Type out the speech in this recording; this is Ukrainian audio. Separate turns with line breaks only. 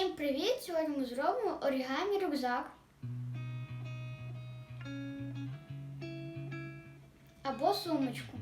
Всім привіт! Сьогодні ми зробимо оригамі рюкзак. Або сумочку.